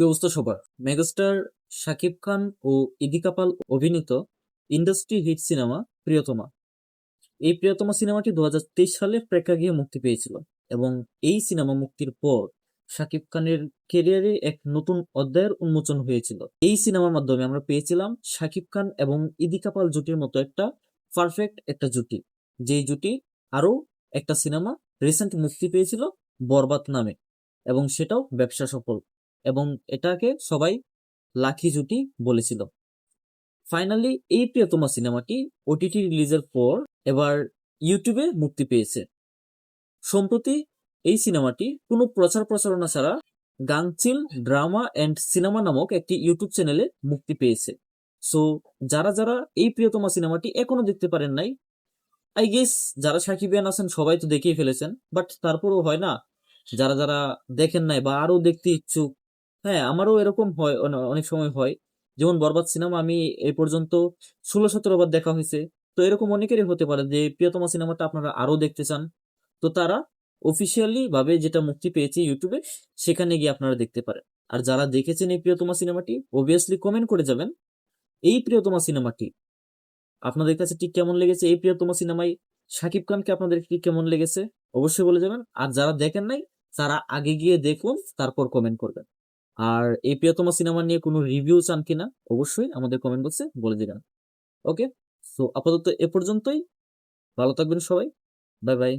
কি অবস্থা সবার, মেগাস্টার শাকিব খান ও ইদি কাপাল অভিনীত ইন্ডাস্ট্রি হিট সিনেমা প্রিয়তমা। এই প্রিয়তমা সিনেমাটি দু হাজার তেইশ সালে প্রেক্ষাগৃহে মুক্তি পেয়েছিল এবং এই সিনেমা মুক্তির পর শাকিব খানের কেরিয়ারে এক নতুন অধ্যায়ের উন্মোচন হয়েছিল। এই সিনেমার মাধ্যমে আমরা পেয়েছিলাম শাকিব খান এবং ইদি কাপাল জুটির মতো একটা পারফেক্ট একটা জুটি, যেই জুটি আরও একটা সিনেমা রিসেন্ট মুক্তি পেয়েছিল বরবাদ নামে এবং সেটাও ব্যবসা সফল। এবং এটাকে সবাই লাকি জুটি বলেছিল। ফাইনালি এই প্রিয়তমা সিনেমাটি ওটিটি রিলিজের পর এবার ইউটিউবে মুক্তি পেয়েছে। সম্প্রতি এই সিনেমাটি কোনো প্রচার প্রচারণা ছাড়া গাংচিল ড্রামা অ্যান্ড সিনেমা নামক একটি ইউটিউব চ্যানেলে মুক্তি পেয়েছে। সো যারা যারা এই প্রিয়তমা সিনেমাটি এখনও দেখতে পারেন নাই আই গেস যারা সাকিবিয়ান আছেন সবাই তো দেখেই ফেলেছেন বাট তারপরেও হয় না, যারা যারা দেখেন নাই বা আরও দেখতে ইচ্ছুক হ্যাঁ আমারও এরকম হয় অনেক সময় হয়। যেমন বরবাদ সিনেমা আমি এই পর্যন্ত ষোলো সতেরো বার দেখা হয়েছে। তো এরকম অনেকেরই হতে পারে যে প্রিয়তমা সিনেমাটা আপনারা আরও দেখতে চান। তো তারা অফিসিয়ালি ভাবে যেটা মুক্তি পেয়েছে ইউটিউবে, সেখানে গিয়ে আপনারা দেখতে পারেন। আর যারা দেখেছেন এই প্রিয়তমা সিনেমাটি অবভিয়াসলি কমেন্ট করে যাবেন, এই প্রিয়তমা সিনেমাটি আপনাদের কাছে ঠিক কেমন লেগেছে? এই প্রিয়তমা সিনেমায় শাকিব খানকে আপনাদের ঠিক কেমন লেগেছে? অবশ্যই বলে যাবেন। আর যারা দেখেন নাই, তারা আগে গিয়ে দেখুন, তারপর কমেন্ট করবেন। আর এই প্রিয়তমা সিনেমা নিয়ে কোনো রিভিউ চান কিনা, অবশ্যই আমাদের কমেন্ট বক্সে বলে দিবেন। ওকে সো আপাতত এ পর্যন্তই। ভালো থাকবেন সবাই। Bye bye